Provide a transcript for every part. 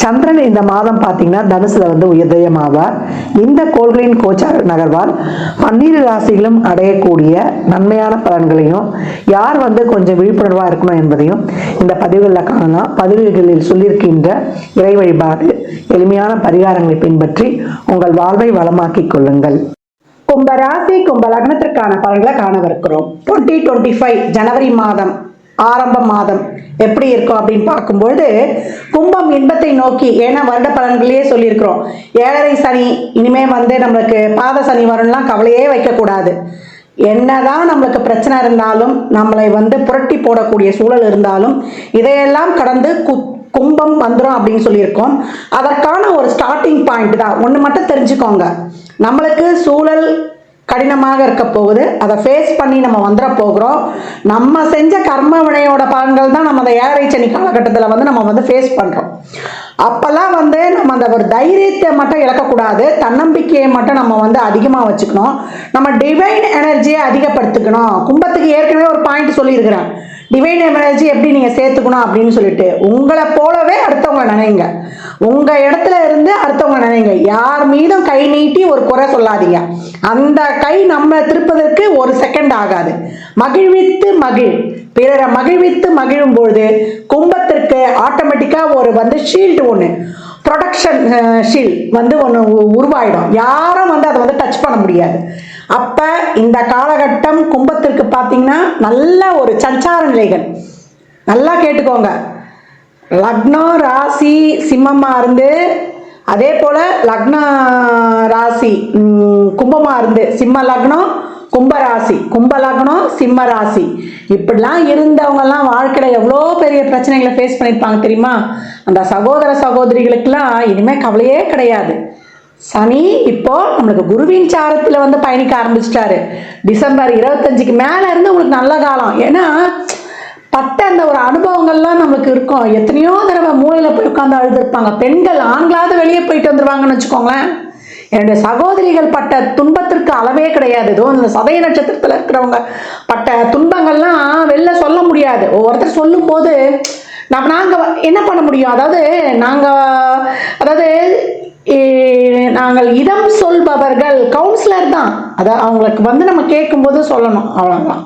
சந்திரன் இந்த மாதம் பார்த்தீங்கன்னா தனுசுல வந்து உயர்தயமாவார். இந்த கோள்களின் கோச்சார நகர்வால் பன்னிரு ராசிகளும் அடையக்கூடிய நன்மையான பலன்களையும் யார் வந்து கொஞ்சம் விழிப்புணர்வாக இருக்கணும் என்பதையும் இந்த பதிவுகளில் காணலாம். பதிவுகளில் சொல்லியிருக்கின்ற இறை வழிபாடு எளிமையான பரிகாரங்களை பின்பற்றி உங்கள் வாழ்வை வளமாக்கிக் கொள்ளுங்கள். கும்ப ராசி கும்ப லக்னத்திற்கான பலன்களை காணவிருக்கிறோம். டுவெண்ட்டி டுவெண்ட்டி ஃபைவ் ஜனவரி மாதம். ஆரம்ப மாதம். எப்படி இருக்கும் அப்படின்னு பார்க்கும்பொழுது கும்பம் இன்பத்தை நோக்கி ஏன்னா வருட பலன்களையே சொல்லியிருக்கிறோம். ஏழரை சனி இனிமே வந்து நம்மளுக்கு பாத சனி வரும்லாம் கவலையே வைக்கக்கூடாது. என்னதான் நம்மளுக்கு பிரச்சனை இருந்தாலும் நம்மளை வந்து புரட்டி போடக்கூடிய சூழல் இருந்தாலும் இதையெல்லாம் கடந்து கு கும்பம் வந்துடும் அப்படின்னு சொல்லியிருக்கோம். அதற்கான ஒரு ஸ்டார்டிங் பாயிண்ட் தான். ஒன்று மட்டும் தெரிஞ்சுக்கோங்க. நம்மளுக்கு சூழல் கடினமாக இருக்க போகுது. அதை ஃபேஸ் பண்ணி நம்ம வந்துட போகிறோம். நம்ம செஞ்ச கர்ம வினையோட பலன்கள் தான் நம்ம அந்த ஏழரை சனி காலகட்டத்தில் வந்து நம்ம வந்து ஃபேஸ் பண்ணுறோம் அப்போல்லாம் வந்து நம்ம அந்த ஒரு தைரியத்தை மட்டும் இழக்கக்கூடாது. தன்னம்பிக்கையை மட்டும் நம்ம வந்து அதிகமாக வச்சுக்கணும். நம்ம டிவைன் எனர்ஜியை அதிகப்படுத்திக்கணும். கும்பத்துக்கு ஏற்கனவே ஒரு பாயிண்ட் சொல்லியிருக்கிறேன். டிவைன் எனர்ஜி எப்படி நீங்கள் சேர்த்துக்கணும் அப்படின்னு சொல்லிட்டு. உங்களை போலவே அடுத்தவங்க நினைங்க. உங்கள் இடத்துல இருந்து அடுத்தவங்க நினைங்க. யார் மீதும் கை நீட்டி ஒரு குறை சொல்லாதீங்க. அந்த கை நம்ம திருப்பதற்கு ஒரு செகண்ட் ஆகாது. மகிழ்வித்து மகிழ். பிறரை மகிழ்வித்து மகிழும் பொழுது கும்பத்திற்கு ஆட்டோமேட்டிக்காக ஒரு வந்து ஷீல்டு ஒன்று ப்ரொடக்ஷன் ஷீல்ட் வந்து ஒன்று உருவாயிடும். யாரும் வந்து அதை வந்து டச் பண்ண முடியாது. அப்போ இந்த காலகட்டம் கும்பத்திற்கு பார்த்தீங்கன்னா நல்ல ஒரு சஞ்சார நிலைகள். நல்லா கேட்டுக்கோங்க. லக்னம் ராசி சிம்மமாக இருந்து அதே போல் லக்ன ராசி கும்பமாக கும்பமா இருந்து சிம்ம லக்னம் கும்ப ராசி கும்ப லக்னம் சிம்ம ராசி. இப்படிலாம் இருந்தவங்கெல்லாம் வாழ்க்கையில் எவ்வளோ பெரிய பிரச்சனைகளை ஃபேஸ் பண்ணியிருப்பாங்க தெரியுமா? அந்த சகோதர சகோதரிகளுக்கெல்லாம் இனிமேல் கவலையே கிடையாது. சனி இப்போ நம்மளுக்கு குருவின் சாரத்தில் வந்து பயணிக்க ஆரம்பிச்சிட்டாரு. டிசம்பர் இருபத்தஞ்சுக்கு மேலே இருந்து உங்களுக்கு நல்ல காலம். ஏன்னா பட்ட அந்த ஒரு அனுபவங்கள்லாம் நமக்கு இருக்கும். எத்தனையோ தடவை மூலையில் போய் உட்காந்து அழுதுருப்பாங்க. பெண்கள் ஆண்களாவது வெளியே போயிட்டு வந்துருவாங்கன்னு வச்சுக்கோங்களேன். என்னுடைய சகோதரிகள் பட்ட துன்பத்திற்கு அளவே கிடையாது. இதோ இந்த சதய நட்சத்திரத்தில் இருக்கிறவங்க பட்ட துன்பங்கள்லாம் வெளில சொல்ல முடியாது. ஒவ்வொருத்தர் சொல்லும் போது நம்ம நாங்கள் என்ன பண்ண முடியும்? அதாவது நாங்கள் அதாவது நாங்கள் இதம் சொல்பவர்கள் கவுன்சிலர் தான். அதான் அவங்களுக்கு வந்து நம்ம கேட்கும்போது சொல்லணும். அவ்வளோதான்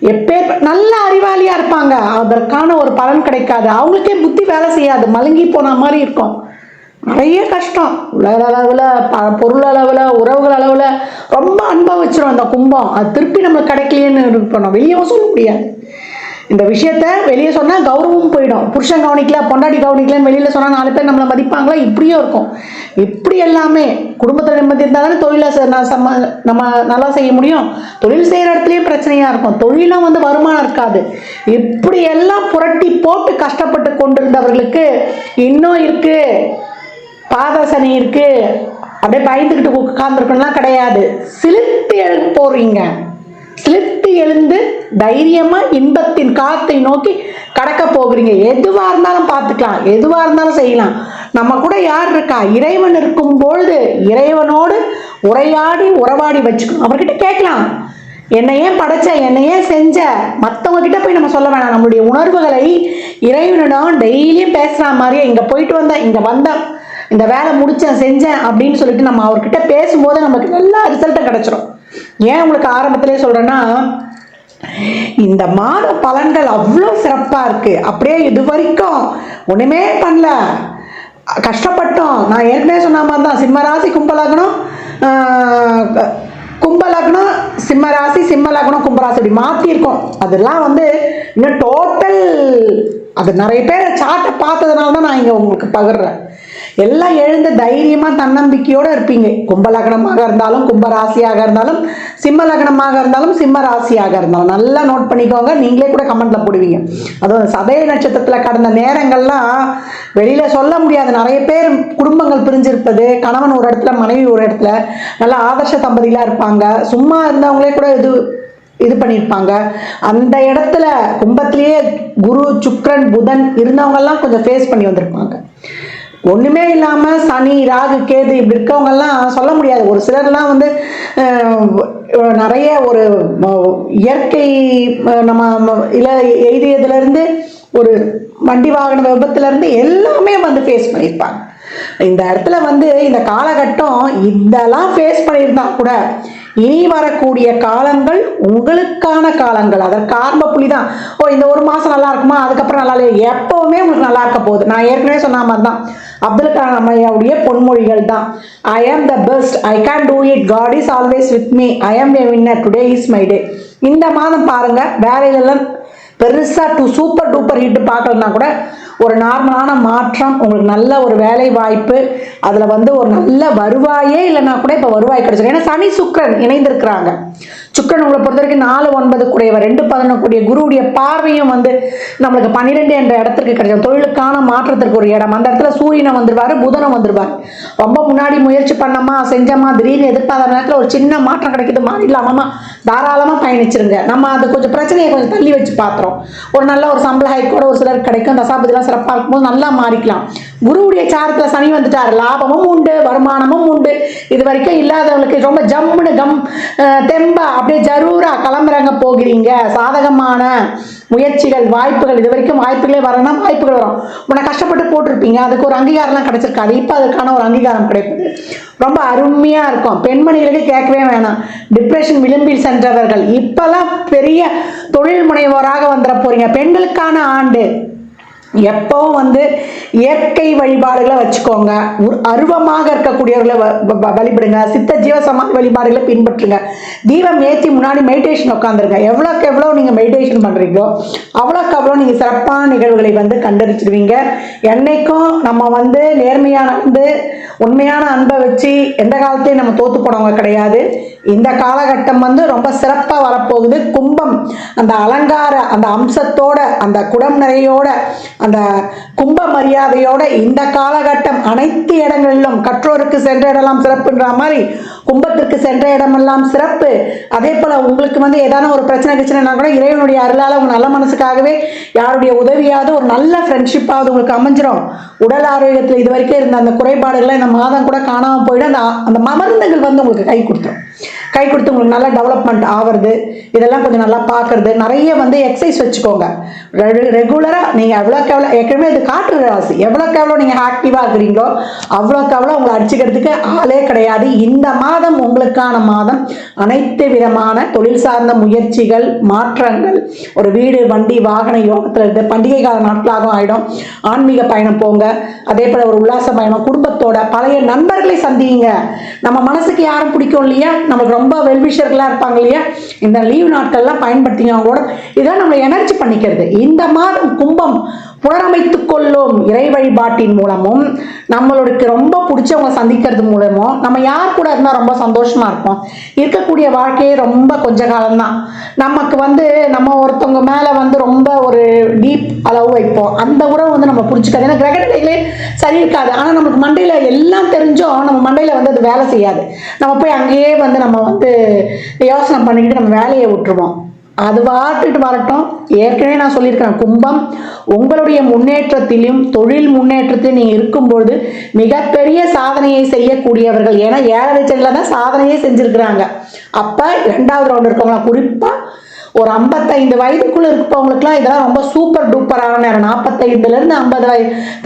எப்பேர் நல்ல அறிவாளியாக இருப்பாங்க. அதற்கான ஒரு பலன் கிடைக்காது. அவங்களுக்கே புத்தி வேலை செய்யாது. மலங்கி போன மாதிரி இருக்கும். நிறைய கஷ்டம். உலக அளவில் ப பொருள் அளவில் உறவுகள் அளவில் ரொம்ப அனுபவிச்சிடும் அந்த கும்பம். அது திருப்பி நம்மளுக்கு கிடைக்கலையேன்னு இருக்கணும் வெளியே சொல்ல முடியாது. இந்த விஷயத்த வெளியே சொன்னால் கௌரவம் போயிடும். புருஷன் கவனிக்கல பொண்டாட்டி கவனிக்கலன்னு வெளியில் சொன்னால் நாலு பேர் நம்மளை மதிப்பாங்களா? இப்படியும் இருக்கும். இப்படி எல்லாமே குடும்பத்தில் நிம்மதி இருந்தால் தானே தொழிலை நம்ம நம்ம நல்லா செய்ய முடியும். தொழில் செய்கிற இடத்துலையும் பிரச்சனையாக இருக்கும். தொழிலும் வந்து வருமானம் இருக்காது. இப்படி எல்லாம் புரட்டி போட்டு கஷ்டப்பட்டு கொண்டிருந்தவர்களுக்கு இன்னும் இருக்குது பாத சனி அப்படியே பயந்துக்கிட்டு உட்காந்துருக்கணும்லாம் கிடையாது. சிலிர்த்து எழு போறீங்க சிலிர்த்து எழுந்து தைரியமா இன்பத்தின் காத்தை நோக்கி கடக்க போகிறீங்க. எதுவா இருந்தாலும் பார்த்துக்கலாம். எதுவா இருந்தாலும் செய்யலாம். நம்ம கூட யார் இருக்கா? இறைவன் இருக்கும் பொழுது இறைவனோடு உரையாடி உறவாடி வச்சுக்கணும். அவர்கிட்ட கேட்கலாம். என்னை ஏன் படைச்ச? என்னை ஏன் செஞ்ச? மற்றவங்க கிட்ட போய் நம்ம சொல்ல வேணாம். நம்மளுடைய உணர்வுகளை இறைவனிடம் டெய்லியும் பேசுற மாதிரியே இங்க போயிட்டு வந்தேன் இங்க வந்தேன் இந்த வேலை முடிச்சேன் செஞ்சேன் அப்படின்னு சொல்லிட்டு நம்ம அவர்கிட்ட பேசும்போது நமக்கு நல்லா ரிசல்ட்டை கிடைச்சிரும். ஏன் உங்களுக்கு ஆரம்பத்திலே சொல்றேன்னா இந்த மாத பலன்கள் அவ்வளோ சிறப்பா இருக்கு. அப்படியே இது வரைக்கும் ஒண்ணுமே பண்ணல. கஷ்டப்பட்டோம். நான் ஏற்கனவே சொன்ன மாதிரி தான் சிம்மராசி கும்பலக்னம் ஆஹ், சிம்மராசி சிம்மலக்னம் கும்பராசி இப்படி மாற்றிருக்கோம் அதெல்லாம் வந்து இன்னும் டோட்டல் அது நிறைய பேர் சார்ட்டை பார்த்ததுனால தான் நான் இங்கே உங்களுக்கு பகிர்றேன். எல்லாம் எழுந்து தைரியமா தன்னம்பிக்கையோட இருப்பீங்க. கும்பலக்னமாக இருந்தாலும் கும்ப ராசியாக இருந்தாலும் சிம்ம லக்னமாக இருந்தாலும் சிம்ம ராசியாக இருந்தாலும். நல்லா நோட் பண்ணிக்கோங்க. நீங்களே கூட கமெண்ட்ல போடுவீங்க. அதுவும் சதய நட்சத்திரத்துல கடந்த நேரங்கள்லாம் வெளியில சொல்ல முடியாது. நிறைய பேர் குடும்பங்கள் பிரிஞ்சிருப்பது. கணவன் ஒரு இடத்துல மனைவி ஒரு இடத்துல நல்லா ஆதர்ஷ தம்பதிகளாக இருப்பாங்க. சும்மா இருந்தவங்களே கூட இது இது பண்ணியிருப்பாங்க. அந்த இடத்துல கும்பத்திலேயே குரு சுக்ரன் புதன் இருந்தவங்கெல்லாம் கொஞ்சம் ஃபேஸ் பண்ணி வந்திருப்பாங்க. ஒண்ணுமே இல்லாம சனி ராகு கேது இப்படி இருக்கவங்கெல்லாம் சொல்ல முடியாது. ஒரு சிலர்லாம் வந்து நிறைய ஒரு இயற்கை நம்ம ம- எழுதியதுலேருந்து இருந்து ஒரு வண்டி வாகன விபத்துல இருந்து எல்லாமே வந்து ஃபேஸ் பண்ணியிருப்பாங்க. இந்த இடத்துல வந்து இந்த காலகட்டம் இதெல்லாம் ஃபேஸ் பண்ணியிருந்தா கூட இனி வரக்கூடிய காலங்கள் உங்களுக்கான காலங்கள். அதற்கு ஆரம்ப புள்ளி தான் ஓ இந்த ஒரு மாசம் நல்லா இருக்குமா? அதுக்கப்புறம் நல்லா இல்லையா? எப்பவுமே உங்களுக்கு நல்லா இருக்க போகுது. நான் ஏற்கனவே சொன்ன மாதிரி தான். அப்துல் கலாம் ஐயாவுடைய பொன்மொழிகள் தான். I am the best I can do it God is always with me I am a winner today is my day இந்த மாதம் பாருங்க வேலையிலலாம் பெருசா டூ சூப்பர் டூப்பர் ஹிட் பார்க்கலன்னா கூட ஒரு நார்மலான மாற்றம் உங்களுக்கு நல்ல ஒரு வேலை வாய்ப்பு அதில் வந்து ஒரு நல்ல வருவாயே இல்லைன்னா கூட இப்போ வருவாய் கிடைச்சிருக்கு ஏன்னா சனி சுக்கிரன் இணைந்திருக்கிறாங்க. சுக்கிரன் உங்களை பொறுத்த வரைக்கும் நாலு ஒன்பது கூடியவர் ரெண்டு பதினொன்று கூடிய குருவுடைய பார்வையும் வந்து நம்மளுக்கு பன்னிரெண்டு என்ற இடத்துக்கு கிடைக்கும் தொழிலுக்கான மாற்றத்திற்கு ஒரு இடம். அந்த இடத்துல சூரியனை வந்துடுவார் புதனம் வந்துடுவார் ரொம்ப முன்னாடி முயற்சி பண்ணமா செஞ்சோமா திடீர்னு எதிர்பார்த்த நேரத்தில் ஒரு சின்ன மாற்றம் கிடைக்குது. மாறிடலாமா தாராளமாக பயணிச்சிருங்க. நம்ம அது கொஞ்சம் பிரச்சனையை கொஞ்சம் தள்ளி வச்சு பார்த்துறோம் ஒரு நல்ல ஒரு சம்பள ஹைக்கோட ஒரு சிலருக்கு கிடைக்கும். தசாபதிலாம் சிறப்பாக இருக்கும்போது நல்லா மாறிக்கலாம். குருவுடைய சாரத்தில் சனி வந்துட்டார். லாபமும் உண்டு வருமானமும் உண்டு. இது வரைக்கும் இல்லாதவங்களுக்கு ரொம்ப ஜம்முன்னு கம் தெம்பா அப்படியே ஜரூரா கிளம்புறங்க போகிறீங்க. சாதகமான முயற்சிகள் வாய்ப்புகள். இது வரைக்கும் வாய்ப்புகளே வரணும்னா வாய்ப்புகள் வரும். உன்னை கஷ்டப்பட்டு போட்டிருப்பீங்க. அதுக்கு ஒரு அங்கீகாரம்லாம் கிடைச்சிருக்காது. இப்போ அதுக்கான ஒரு அங்கீகாரம் கிடைப்பது. ரொம்ப அருமையாக இருக்கும். பெண்மணிகளுக்கு கேட்கவே வேணாம். டிப்ரெஷன் விளிம்பில் சென்றவர்கள். இப்போல்லாம் பெரிய தொழில் முனைவோராக வந்துட போகிறீங்க பெண்களுக்கான ஆண்டு. எப்பவும் வந்து இயற்கை வழிபாடுகளை வச்சுக்கோங்க. அருவமாக இருக்கக்கூடியவர்களை வ- வ- வழிபடுங்க. சித்த ஜீவசமாதி வழிபாடுகளை பின்பற்றுங்க. தீபம் ஏற்றி முன்னாடி மெடிடேஷன் உட்காந்துருங்க எவ்வளோக்கு எவ்வளோ நீங்கள் மெடிடேஷன் பண்ணுறீங்களோ அவ்வளோக்கு அவ்வளோ நீங்கள் சிறப்பான நிகழ்வுகளை வந்து கண்டறிச்சிடுவீங்க என்னைக்கும் நம்ம வந்து நேர்மையான வந்து உண்மையான அன்பை வச்சு எந்த காலத்தையும் நம்ம தோற்று போனவங்க கிடையாது. இந்த காலகட்டம் வந்து ரொம்ப சிறப்பாக வரப்போகுது. கும்பம் அந்த அலங்கார அந்த அம்சத்தோட அந்த குடம் நிறையோட அந்த கும்ப மரியாதையோட இந்த காலகட்டம் அனைத்து இடங்களிலும் கற்றோருக்கு சென்ற இடம்லாம் சிறப்புன்ற மாதிரி கும்பத்திற்கு சென்ற இடமெல்லாம் சிறப்பு. அதே போல் உங்களுக்கு வந்து ஏதான ஒரு பிரச்சனை கிச்சனைனா கூட இறைவனுடைய அருளால் உங்க நல்ல மனசுக்காகவே யாருடைய உதவியாவது ஒரு நல்ல ஃப்ரெண்ட்ஷிப்பாவது உங்களுக்கு அமைஞ்சிரும். உடல் ஆரோக்கியத்தில் இது வரைக்கும் இருந்த அந்த குறைபாடுகளை இந்த மாதம் கூட காணாம போயிடும். அந்த அந்த மருந்துகள் வந்து உங்களுக்கு கை கொடுத்துரும். கை கொடுத்து உங்களுக்கு நல்ல டெவலப்மெண்ட் ஆகிறது இதெல்லாம் கொஞ்சம் நல்லா பார்க்கறது. நிறைய வந்து எக்ஸசைஸ் வச்சுக்கோங்க. ரெகுலராக நீங்கள் எவ்வளோக்கு எவ்வளோ ஏற்கனவே இது காற்று ராசி. எவ்வளோக்கு எவ்வளோ நீங்கள் ஆக்டிவாக இருக்கிறீங்களோ அவ்வளோக்கு அவ்வளோ உங்களை அடிச்சுக்கிறதுக்கு ஆளே கிடையாது. இந்த மாதம் உங்களுக்கான மாதம். அனைத்து விதமான தொழில் சார்ந்த முயற்சிகள் மாற்றங்கள். ஒரு வீடு வண்டி வாகன யோகத்தில் இருந்து பண்டிகை கால நாட்களாகவும் ஆகிடும் ஆன்மீக பயணம் போங்க. அதே போல் ஒரு உல்லாச பயணம். குடும்பத்தோட பழைய நண்பர்களை சந்திங்க. நம்ம மனசுக்கு யாரும் பிடிக்கும் இல்லையா? நம்மளுக்கு ரொம்ப வெல்விஷர்களாக இருப்பாங்க இல்லையா? இந்த லீவ் நாட்கள்லாம் பயன்படுத்திங்க கூட இதெல்லாம் நம்ம எனர்ஜி பண்ணிக்கிறது. இந்த மாதம் கும்பம் புனரமைத்துக் கொள்ளும் இறை வழிபாட்டின் மூலமும் நம்மளுக்கு ரொம்ப பிடிச்சவங்க சந்திக்கிறது மூலமும் நம்ம யார் கூட இருந்தால் ரொம்ப சந்தோஷமா இருப்போம். இருக்கக்கூடிய வாழ்க்கையே ரொம்ப கொஞ்ச காலம்தான். நமக்கு வந்து நம்ம ஒருத்தவங்க மேலே வந்து ரொம்ப ஒரு டீப் அளவு வைப்போம். அந்த உறவு வந்து நம்ம பிடிச்சிக்காது. ஏன்னா கிரகநிலைகளே சரி இருக்காது. ஆனால் நமக்கு மண்டையில் எல்லாம் தெரிஞ்சும் நம்ம மண்டையில் வந்து அது வேலை செய்யாது. நம்ம போய் அங்கேயே வந்து நம்ம வந்து யோசனை பண்ணிக்கிட்டு நம்ம வேலையை விட்டுருவோம். அது வாட்டுட்டு வரட்டும். ஏற்கனவே நான் சொல்லியிருக்கிறேன் கும்பம் உங்களுடைய முன்னேற்றத்திலும் தொழில் முன்னேற்றத்திலும் நீங்கள் இருக்கும்பொழுது மிகப்பெரிய சாதனையை செய்யக்கூடியவர்கள். ஏன்னா ஏழரை செல்லில் தான் சாதனையே செஞ்சுருக்கிறாங்க. அப்போ ரெண்டாவது ரவுண்ட் இருக்கவங்களாம் குறிப்பாக ஒரு ஐம்பத்தைந்து வயதுக்குள்ளே இருக்கிறவங்களுக்குலாம் இதெல்லாம் ரொம்ப சூப்பர் டூப்பரான நேரம். நாற்பத்தைந்துலேருந்து ஐம்பது வய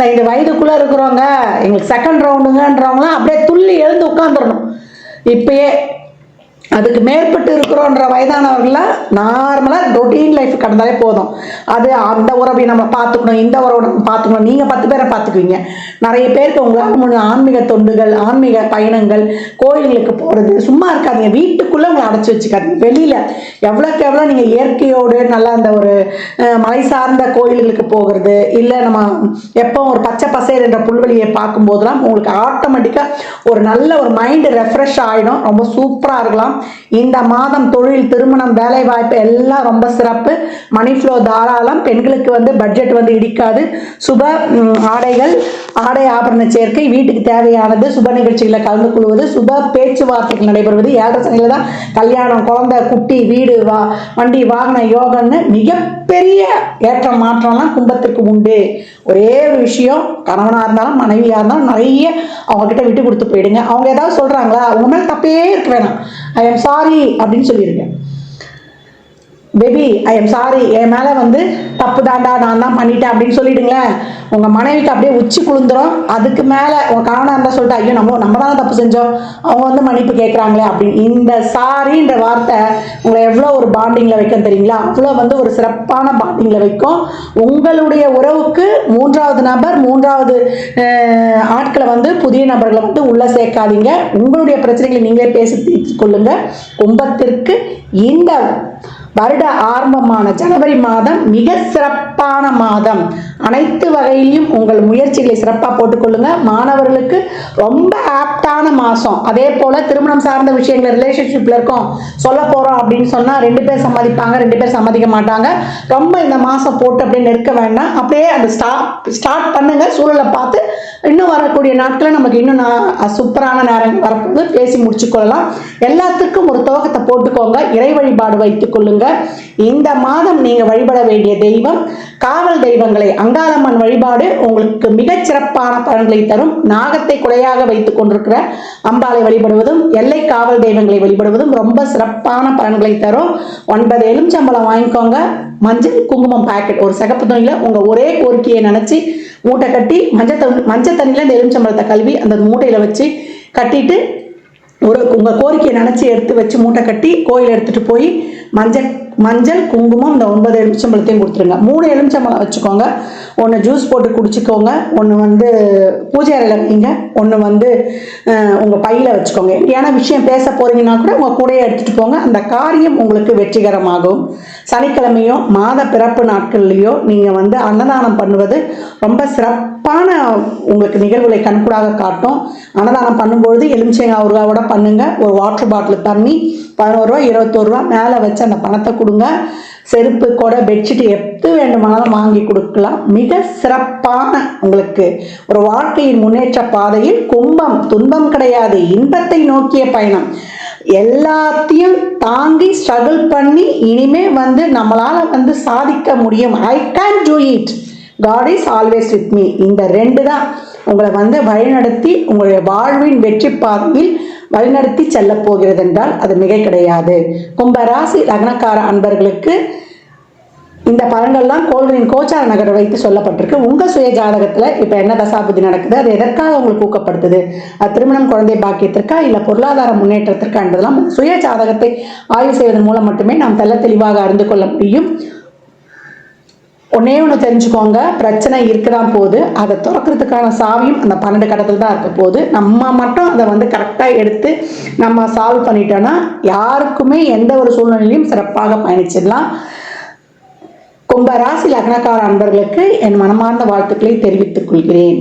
ஐந்து இருக்கிறவங்க எங்களுக்கு செகண்ட் ரவுண்டுங்கன்றவங்களாம் அப்படியே துள்ளி எழுந்து உட்காந்துடணும் இப்பயே அதுக்கு மேற்பட்டு இருக்கிறோன்ற வயதானவர்கள்லாம் நார்மலாக ரொட்டீன் லைஃப் கடந்தாலே போதும். அது அந்த உறவை நம்ம பார்த்துக்கணும் இந்த உறவை நம்ம பார்த்துக்கணும். நீங்கள் பத்து பேரை பார்த்துக்குவீங்க. நிறைய பேருக்கு உங்களால் முடிஞ்ச ஆன்மீக தொண்டுகள் ஆன்மீக பயணங்கள் கோயில்களுக்கு போகிறது சும்மா இருக்காதீங்க. வீட்டுக்குள்ளே உங்களை அடைச்சி வச்சுக்காதீங்க. வெளியில் எவ்வளோக்கு எவ்வளோ நீங்கள் இயற்கையோடு நல்லா அந்த ஒரு மலை சார்ந்த கோயில்களுக்கு போகிறது இல்லை நம்ம எப்போ ஒரு பச்சை பசையல் என்ற புல்வெளியை பார்க்கும்போதெல்லாம் உங்களுக்கு ஆட்டோமேட்டிக்காக ஒரு நல்ல ஒரு மைண்டு ரெஃப்ரெஷ் ஆகிடும் ரொம்ப சூப்பராக இருக்கலாம். இந்த மாதம் தொழில் திருமணம் வேலை வாய்ப்பு எல்லாம் ரொம்ப சிறப்பு. மணி ஃப்ளோ தாராளம். பெண்களுக்கு வந்து பட்ஜெட் வந்து இடிக்காது. சுப ஆடைகள் ஆடை ஆபரண சேர்க்கை வீட்டுக்கு தேவையானது சுப நிகழ்ச்சிகளை கலந்து கொள்வது சுப பேச்சுவார்த்தைகள் நடைபெறுவது. ஏழரை சனியில் தான் கல்யாணம் குழந்தை குட்டி வீடு வா வண்டி வாகன யோகன்னு மிகப்பெரிய ஏற்ற மாற்றம்லாம் கும்பத்திற்கு உண்டு. ஒரே ஒரு விஷயம் கணவனாக இருந்தாலும் மனைவியாக இருந்தாலும் நிறைய அவங்க கிட்ட விட்டு கொடுத்து போயிடுங்க. அவங்க ஏதாவது சொல்கிறாங்களா அவங்க மேலே தப்பே இருக்க வேணாம். ஐ எம் சாரி அப்படின்னு சொல்லியிருக்கேன் பேபி ஐ எம் சாரி என் மேலே வந்து தப்பு தாண்டா நான் தான் பண்ணிட்டேன் அப்படின்னு சொல்லிடுங்களேன். உங்கள் மனைவிக்கு அப்படியே உச்சி குளிந்துரும் அதுக்கு மேலே உங்கள் கணவனாக இருந்தால் சொல்லிட்டு ஐயோ நம்ம நம்ம தான் தப்பு செஞ்சோம். அவங்க வந்து மன்னிப்பு கேட்குறாங்களே அப்படின்னு. இந்த சாரின்ற வார்த்தை உங்களை எவ்வளோ ஒரு பாண்டிங்கில் வைக்கும் தெரியுங்களா? அவ்வளோ வந்து ஒரு சிறப்பான பாண்டிங்கில் வைக்கும். உங்களுடைய உறவுக்கு மூன்றாவது நபர் மூன்றாவது ஆட்களை வந்து புதிய நபர்களை வந்து உள்ளே சேர்க்காதீங்க. உங்களுடைய பிரச்சனைகளை நீங்களே பேசி தீர்த்து கொள்ளுங்க. கும்பத்திற்கு இந்த வருட ஆரம்பமான ஜனவரி மாதம் மிக சிறப்பான மாதம். அனைத்து வகையிலையும் உங்கள் முயற்சிகளை சிறப்பாக போட்டுக்கொள்ளுங்க. மாணவர்களுக்கு ரொம்ப ஆப்டான மாதம் அதே போல் திருமணம் சார்ந்த விஷயங்கள் ரிலேஷன்ஷிப்பில் இருக்கோம். சொல்ல போகிறோம் அப்படின்னு சொன்னால் ரெண்டு பேர் சம்மதிப்பாங்க ரெண்டு பேர் சம்மதிக்க மாட்டாங்க. ரொம்ப இந்த மாதம் போட்டு அப்படியே நெருக்க வேண்டாம். அப்படியே அந்த ஸ்டார்ட் ஸ்டார்ட் பண்ணுங்க. சூழலை பார்த்து இன்னும் வரக்கூடிய நாட்களில் நமக்கு இன்னும் நான் சூப்பரான நேரம் வரப்போது பேசி முடிச்சுக்கொள்ளலாம். எல்லாத்துக்கும் ஒரு துவக்கத்தை போட்டுக்கோங்க. இறை வழிபாடு வைத்துக் கொள்ளுங்க. இந்த மாதம் நீங்கள் வழிபட வேண்டிய தெய்வம் காவல் தெய்வங்களை அங்காளம்மன் வழிபாடு உங்களுக்கு மிகச் சிறப்பான பலன்களை தரும். நாகத்தை குடையாக வைத்துக் கொண்டிருக்கிற அம்பாளை வழிபடுவதும் எல்லை காவல் தெய்வங்களை வழிபடுவதும் ரொம்ப சிறப்பான பலன்களை தரும். ஒன்பது எலுமிச்சம்பழம் வாங்கிக்கோங்க. மஞ்சள் குங்குமம் பாக்கெட் ஒரு சிகப்பு துணியில உங்க ஒரே கோரிக்கையை நினைச்சு மூட்டை கட்டி மஞ்சள் தண்ணி மஞ்சள் தண்ணியில் இந்த எலுமிச்சம்பழத்தை கழுவி அந்த மூட்டையில் வச்சு கட்டிட்டு ஒரு உங்கள் கோரிக்கையை நினச்சி எடுத்து வச்சு மூட்டை கட்டி கோயில் எடுத்துகிட்டு போய் மஞ்சள் மஞ்சள் குங்குமம் இந்த ஒன்பது எலுமிச்சம்பழத்தையும் கொடுத்துருங்க. மூணு எலுமிச்சம்பழம் வச்சுக்கோங்க. ஒன்று ஜூஸ் போட்டு குடிச்சிக்கோங்க. ஒன்று வந்து பூஜை அறையில் வைங்க. ஒன்று வந்து உங்கள் பையில் வச்சுக்கோங்க. ஏன்னா விஷயம் பேச போகிறீங்கன்னா கூட உங்கள் கூடையை எடுத்துகிட்டு போங்க. அந்த காரியம் உங்களுக்கு வெற்றிகரமாகும். சனிக்கிழமையோ மாத பிறப்பு நாட்கள்லேயோ நீங்கள் வந்து அன்னதானம் பண்ணுவது ரொம்ப சிறப்பான உங்களுக்கு நிகழ்வுகளை கண்கூடாக காட்டும். அன்னதானம் பண்ணும்பொழுது எலுமிச்சங்காய் ஊறுகாவோட பண்ணுங்கள் ஒரு வாட்டர் பாட்டில் தண்ணி பதினோரு ரூபா இருபத்தோரு ரூபா மேலே வச்சு அந்த பணத்தை கொடுங்க. செருப்பு கொடை பெட்ஷீட் எது வேண்டுமானாலும் வாங்கி கொடுக்கலாம். மிக சிறப்பான உங்களுக்கு ஒரு வாழ்க்கையின் முன்னேற்ற பாதையில் கும்பம் துன்பம் கிடையாது. இன்பத்தை நோக்கிய பயணம். எல்லாத்தையும் தாங்கி ஸ்ட்ரகிள் பண்ணி இனிமே வந்து நம்மளால வந்து சாதிக்க முடியும். I can do it God is always with me இந்த ரெண்டு தான் உங்களை வந்து வழிநடத்தி உங்களுடைய வாழ்வின் வெற்றி பாதையில் வழிநடத்தி செல்ல போகிறது என்றால் அது மிக கிடையாது. கும்பராசி லக்னக்கார அன்பர்களுக்கு இந்த பலன்கள்லாம் கோள்களின் கோச்சார நகரை வைத்து சொல்லப்பட்டிருக்கு. உங்க சுய ஜாதகத்துல இப்ப என்ன தசாபுதி நடக்குது? அது எதற்காக உங்களுக்கு ஊக்கப்படுத்துது? அது திருமணம் குழந்தை பாக்கியத்திற்கா இல்ல பொருளாதார முன்னேற்றத்திற்கா என்பதெல்லாம் சுய ஜாதகத்தை ஆய்வு செய்வதன் மூலம் மட்டுமே நாம் தெல்ல தெளிவாக அறிந்து கொள்ள முடியும். ஒன்னே ஒன்று தெரிஞ்சுக்கோங்க. பிரச்சனை இருக்கிறான் போது அதை திறக்கிறதுக்கான சாவியும் அந்த பன்னெண்டு கடத்தில் தான் இருக்க போது நம்ம மட்டும் அதை வந்து கரெக்டாக எடுத்து நம்ம சால்வ் பண்ணிட்டோன்னா யாருக்குமே எந்த ஒரு சூழ்நிலையும் சிறப்பாக பயணிச்சிடலாம். கும்ப ராசி லக்னக்கார அன்பர்களுக்கு என் மனமார்ந்த வாழ்த்துக்களை தெரிவித்துக் கொள்கிறேன்.